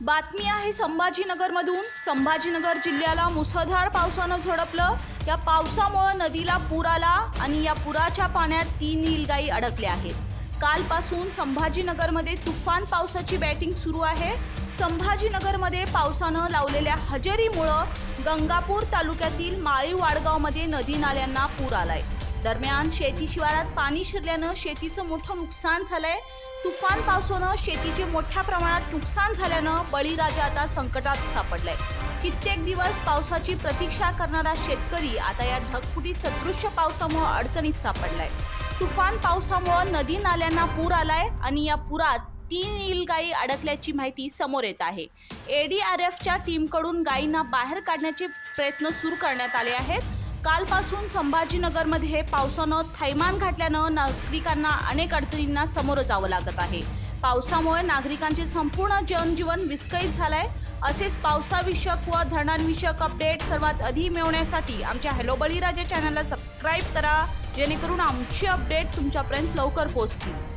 बातमी आहे संभाजीनगरमधून. संभाजीनगर जिल्ह्याला मुसळधार पावसानं झडपलं. या पावसामुळं नदीला पूर आला आणि या पुराच्या पाण्यात तीन नीलगाई अडकल्या आहेत. कालपासून संभाजीनगरमध्ये तुफान पावसाची बॅटिंग सुरू आहे. संभाजीनगरमध्ये पावसानं लावलेल्या हजेरीमुळं गंगापूर तालुक्यातील माळी वाडगावमध्ये नदी नाल्यांना पूर आलाय. दरम्यान शेती शिवारात पाणी शिरल्यानं शेतीचं मोठं नुकसान झालंय. तुफान पावसानं शेतीचे मोठ्या प्रमाणात नुकसान झाल्यानं बळीराजा आता संकटात सापडलाय. कित्येक दिवस पावसाची प्रतीक्षा करणारा शेतकरी आता या ढगफुटी सदृश्य पावसामुळे अडचणीत सापडलाय. तुफान पावसामुळे नदी नाल्यांना पूर आलाय आणि या पुरात तीन नीलगाई अडकल्याची माहिती समोर येत आहे. एडीआरएफच्या टीमकडून गायींना बाहेर काढण्याचे प्रयत्न सुरू करण्यात आले आहेत. कालपासून संभाजीनगरमध्ये पावसानं थैमान घातल्यानं नागरिकांना अनेक अडचणींना सामोरं जावं लागत आहे. पावसामुळे नागरिकांचे संपूर्ण जनजीवन विस्कळीत झालंय. असेच पावसाविषयक व धरणांविषयक अपडेट सर्वात आधी मिळवण्यासाठी आमच्या हॅलो बळीराजा चॅनलला सबस्क्राईब करा. जेणेकरून आमची अपडेट तुमच्यापर्यंत लवकर पोहोचतील.